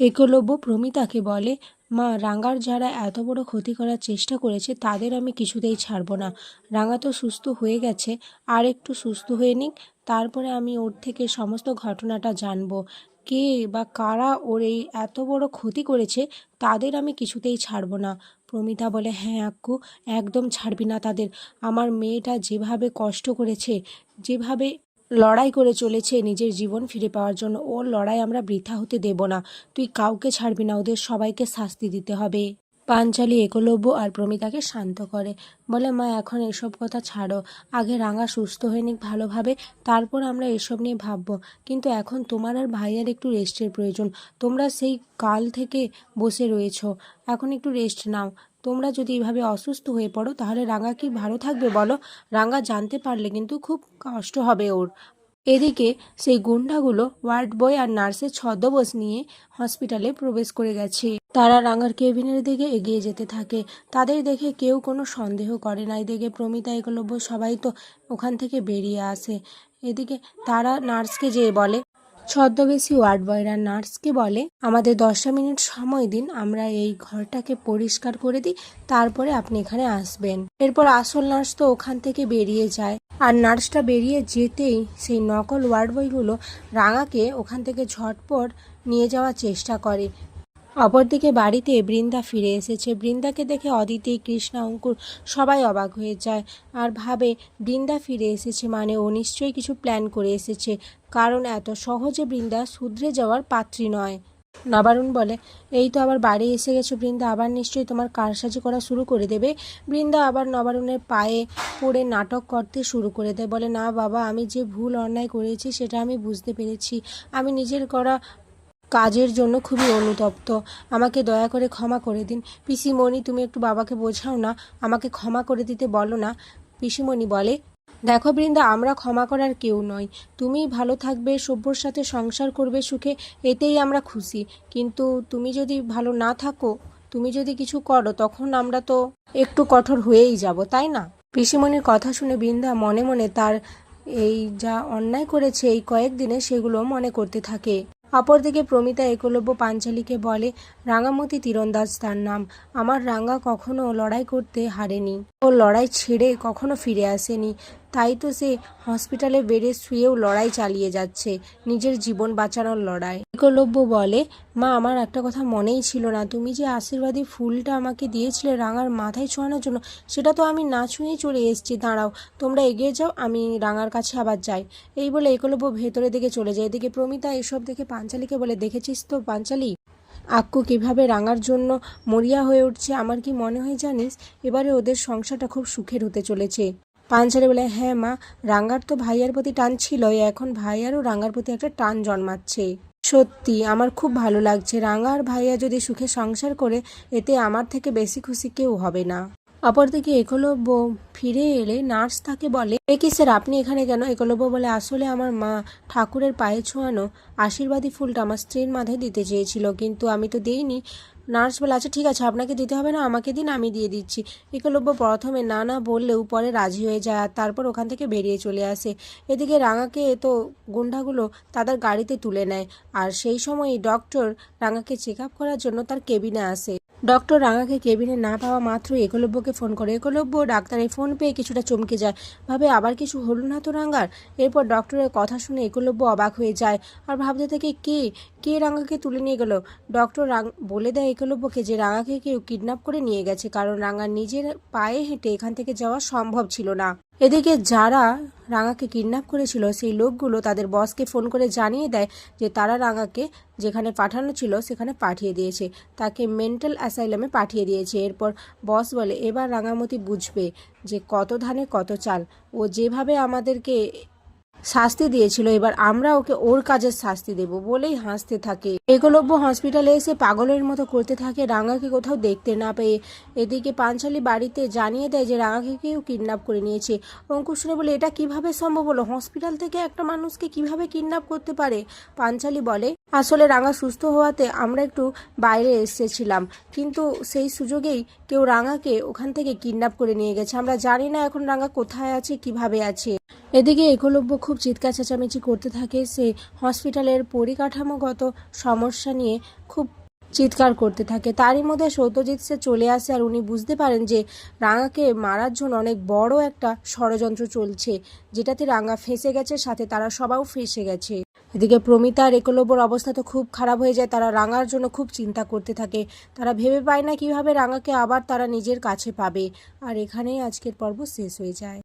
একলব্য প্রমিতাকে বলে, মা, রাঙার যারা এত বড় ক্ষতি করার চেষ্টা করেছে, তাদের আমি কিছুতেই ছাড়ব না। রাঙা তো সুস্থ হয়ে গেছে, আর একটু সুস্থ হয়ে নিক, তারপরে আমি ওর থেকে সমস্ত ঘটনাটা জানব। কে বা কারা ওর এই এত বড় ক্ষতি করেছে, তাদের আমি কিছুতেই ছাড়ব না। প্রমিতা বলে হ্যাঁ আক্কু, একদম ছাড়বি না তাদের। আমার মেয়েটা যেভাবে কষ্ট করেছে, যেভাবে লড়াই করে চলেছে নিজের জীবন ফিরে পাওয়ার জন্য। ওর লড়াই আমরা বৃথা হতে দেব না। তুই কাউকে ছাড়বি না, ওদের সবাইকে শাস্তি দিতে হবে। পাঞ্চালি একলব্য আর প্রমিতাকে শান্ত করে। বলে, মা, এখন এসব কথা ছাড়ো। আগে রাঙা সুস্থ হয়ে নিক ভালোভাবে, তারপর আমরা এসব নিয়ে ভাববো। কিন্তু এখন তোমার আর ভাইয়ের একটু রেস্টের প্রয়োজন। তোমরা সেই কাল থেকে বসে রয়েছো। এখন একটু রেস্ট নাও। তোমরা যদি এভাবে অসুস্থ হয়ে পড়ো, তাহলে রাঙা কি ভালো থাকবে বলো? রাঙা জানতে পারলে কিন্তু খুব কষ্ট হবে ওর। এদিকে সেই গুন্ডাগুলো ওয়ার্ড বয় আর নার্সের ছদ্মবেশ নিয়ে হসপিটালে প্রবেশ করে গেছে। তারা রাঙার কেবিনের দিকে এগিয়ে যেতে থাকে। তাদের দেখে কেউ কোনো সন্দেহ করে না। এদিকে প্রমিতা এগুলো সবাই তো ওখান থেকে বেরিয়ে আসে। এদিকে তারা নার্সকে যেয়ে বলে ছদ্মবেশী ওয়ার্ড বয়রা নার্সকে বলে, আমাদের দশটা মিনিট সময় দিন, আমরা এই ঘরটাকে পরিষ্কার করে দিই, তারপরে আপনি এখানে আসবেন। এরপর আসল নার্স তো ওখান থেকে বেরিয়ে যায়। আর নার্সটা বেরিয়ে যেতেই সেই নকল ওয়ার্ড বয়গুলো রাঙাকে ওখান থেকে ঝটপট নিয়ে যাওয়ার চেষ্টা করে। অপরদিকে বাড়িতে বৃন্দা ফিরে এসেছে। বৃন্দাকে দেখে অদিতি, কৃষ্ণা, অঙ্কুর সবাই অবাক হয়ে যায় আর ভাবে, বৃন্দা ফিরে এসেছে মানে ও নিশ্চয়ই কিছু প্ল্যান করে এসেছে। কারণ এত সহজে বৃন্দা শুধরে যাওয়ার পাত্রী নয়। নবারুণ বলে, এই তো আবার বাড়ি এসে গেছো বৃন্দা, আবার নিশ্চয়ই তোমার কারসাজি করা শুরু করে দেবে। বৃন্দা আবার নবারুণের পায়ে পড়ে নাটক করতে শুরু করে দেয়, বলে, না বাবা, আমি যে ভুল অন্যায় করেছি সেটা আমি বুঝতে পেরেছি। আমি নিজের করা কাজের জন্য খুবই অনুতপ্ত। আমাকে দয়া করে ক্ষমা করে দিন। পিসিমণি, তুমি একটু বাবাকে বোঝাও না। আমাকে ক্ষমা করে দিতে বলো না। পিসিমণি বলে, দেখো বৃন্দা, আমরা ক্ষমা করার কেউ নই। তুমি ভালো থাকবে, সভ্যর সাথে সংসার করবে, সুখে, এতেই আমরা খুশি। কিন্তু তুমি যদি ভালো না থাকো, তুমি যদি কিছু করো, তখন আমরা তো একটু কঠোর হয়েই যাব, তাই না? পিসিমণির কথা শুনে বৃন্দা মনে মনে তার এই যা অন্যায় করেছে, এই কয়েকদিনে সেগুলো মনে করতে থাকে। অপরদিকে প্রমিতা একলব্য পাঞ্চালীকে বলে, রাঙামতি তীরন্দাজ তার নাম। আমার রাঙা কখনো লড়াই করতে হারেনি। ও লড়াই ছেড়ে কখনো ফিরে আসেনি। তাই তো সে হসপিটালে বেডে শুয়েও লড়াই চালিয়ে যাচ্ছে, নিজের জীবন বাঁচানোর লড়াই। একলব্য বলে, মা, আমার একটা কথা মনেই ছিল না। তুমি যে আশীর্বাদী ফুলটা আমাকে দিয়েছিলে রাঙার মাথায় ছোঁয়ানোর জন্য, সেটা তো আমি না ছুঁয়েই চলে এসেছি। দাঁড়াও, তোমরা এগিয়ে যাও, আমি রাঙার কাছে আবার যাই। এই বলে একলব্য ভেতরের দিকে চলে যায়। এদিকে প্রমিতা এসব দেখে পাঞ্চালীকে বলে, দেখেছিস তো পাঞ্চালী? আক্কু কীভাবে রাঙার জন্য মরিয়া হয়ে উঠছে? আমার কি মনে হয় জানিস? এবারে ওদের সংসারটা খুব সুখের হতে চলেছে। পাঞ্চালি বলে হ্যাঁ মা, রাঙ্গার তো ভাইয়ার প্রতি টান ছিলই, এখন ভাইয়ারও রাঙ্গার প্রতি একটা টান জন্মাচ্ছে। সত্যি, আমার খুব ভালো লাগছে। রাঙ্গা আর ভাইয়া যদি সুখে সংসার করে, এতে আমার থেকে বেশি খুশি কেউ হবে না। অপরদিকে একলব্য ফিরে এলে নার্স তাকে বলে, এ কি স্যার, আপনি এখানে কেন? একলব্য বলে, আসলে আমার মা ঠাকুরের পায়ে ছোঁয়ানো আশীর্বাদী ফুলটা আমার স্ত্রীর মাথায় দিতে চেয়েছিল, কিন্তু আমি তো দেইনি। নার্স বলে আচ্ছা ঠিক আছে, আপনাকে দিতে হবে না, আমাকে দিন, আমি দিয়ে দিচ্ছি। একলব্য প্রথমে না না বললেও পরে রাজি হয়ে যায় আর তারপর ওখান থেকে বেরিয়ে চলে আসে। এদিকে রাঙাকে তো গুন্ডাগুলো তাদের গাড়িতে তুলে নেয়। আর সেই সময়ই ডক্টর রাঙাকে চেক আপ করার জন্য তার কেবিনে আসে। ডক্টর রাঙাকে কেবিনে না পাওয়া মাত্র একলব্যকে ফোন করে, একলব্য ডাক্তারের ফোন পেয়ে কিছুটা চমকে যায়। ভাবে আবার কিছু হলো না তো রাঙার? এরপর ডক্টরের কথা শুনে একলব্য অবাক হয়ে যায়। আর ভাবতে থেকে কে কে রাঙাকে তুলে নিয়ে গেল? ডক্টর রাং বলে দেয় একলব্যকে যে রাঙাকে কেউ কিডন্যাপ করে নিয়ে গেছে, কারণ রাঙার নিজের পায়ে হেঁটে এখান থেকে যাওয়া সম্ভব ছিল না। এদিকে যারা রাঙাকে কিডন্যাপ করেছিল, সেই লোকগুলো তাদের বসকে ফোন করে জানিয়ে দেয় যে তারা রাঙাকে যেখানে পাঠানো ছিল সেখানে পাঠিয়ে দিয়েছে। তাকে মেন্টাল অ্যাসাইলামে পাঠিয়ে দিয়েছে। এরপর বস বলে, এবার রাঙামতি বুঝবে যে কত ধানে কত চাল। ও যেভাবে আমাদেরকে শাস্তি দিয়েছিল। এবার আমরা ওকে ওর কাজের শাস্তি দেব বলেই হাসতে থাকে। একলব্য হসপিটালে এসে পাগলের মতো করতে থাকে রাঙাকে কোথাও দেখতে না পেয়ে। এদিকে পাঞ্চালি বাড়িতে জানিয়ে দেয় যে রাঙাকে কেউ কিডন্যাপ করে নিয়েছে। অঙ্কুশ শুনে বলে, এটা কীভাবে সম্ভব হলো? হসপিটাল থেকে একটা মানুষকে কীভাবে কিডন্যাপ করতে পারে? পাঞ্চালি বলে, আসলে রাঙা সুস্থ হওয়াতে আমরা একটু বাইরে এসেছিলাম। কিন্তু সেই সুযোগেই কেউ রাঙাকে ওখান থেকে কিডন্যাপ করে নিয়ে গেছে। আমরা জানি না এখন রাঙা কোথায় আছে, কীভাবে আছে। এদিকে একলব্য খুব চিৎকার চেঁচামেচি করতে থাকে। সে হসপিটালের পরিকাঠামোগত সমস্যা নিয়ে খুব চিৎকার করতে থাকে। তারই মধ্যে সত্যজিৎ সে চলে আসে আর উনি বুঝতে পারেন যে রাঙাকে মারার জন্য অনেক বড় একটা ষড়যন্ত্র চলছে, যেটাতে রাঙা ফেসে গেছে, সাথে তারা সবাও ফেসে গেছে। এদিকে প্রমিতা আর একলব্যর অবস্থা তো খুব খারাপ হয়ে যায়, তারা রাঙার জন্য খুব চিন্তা করতে থাকে। তারা ভেবে পায় না কীভাবে রাঙাকে আবার তারা নিজের কাছে পাবে। আর এখানেই আজকের পর্ব শেষ হয়ে যায়।